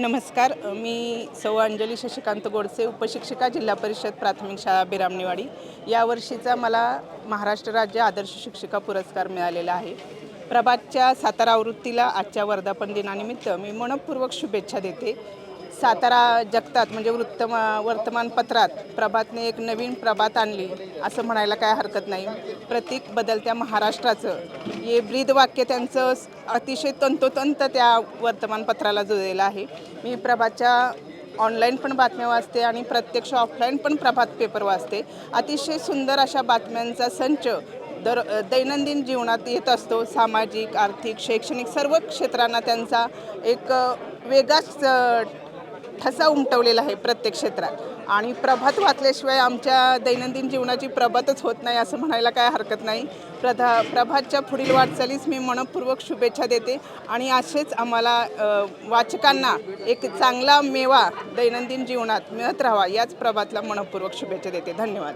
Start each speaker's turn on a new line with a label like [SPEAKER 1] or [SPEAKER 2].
[SPEAKER 1] नमस्कार मी सौ अंजली शशिकांत गोडसे उपशिक्षिका जिल्हा परिषद प्राथमिक शाळा बिरामणेवाडी. यावर्षीचा मला महाराष्ट्र राज्य आदर्श शिक्षिका पुरस्कार मिळालेला आहे. प्रभातच्या सातारा आवृत्तीला आजच्या वर्धापन दिनानिमित्त मी मनपूर्वक शुभेच्छा देते. सातारा जगतात म्हणजे वृत्तमा वर्तमानपत्रात प्रभातने एक नवीन प्रभात आणली असं म्हणायला काय हरकत नाही. प्रतीक बदलत्या महाराष्ट्राचं. हे ब्रीदवाक्य त्यांचं अतिशय तंतोतंत त्या वर्तमानपत्राला जुळलेलं आहे. मी प्रभातच्या ऑनलाईन पण बातम्या वाचते आणि प्रत्यक्ष ऑफलाईन पण प्रभात पेपर वाचते. अतिशय सुंदर अशा बातम्यांचा संच दर दैनंदिन जीवनात येत असतो. सामाजिक आर्थिक शैक्षणिक सर्व क्षेत्रांना त्यांचा एक वेगळाच ठसा उमटवलेला आहे प्रत्येक क्षेत्रात. आणि प्रभात वाचल्याशिवाय आमच्या दैनंदिन जीवनाची प्रभातच होत नाही असं म्हणायला काय हरकत नाही. प्रधा प्रभातच्या पुढील वाटचालीस मी मनपूर्वक शुभेच्छा देते आणि असेच आम्हाला वाचकांना एक चांगला मेवा दैनंदिन जीवनात मिळत राहावा याच प्रभातला मनपूर्वक शुभेच्छा देते. धन्यवाद.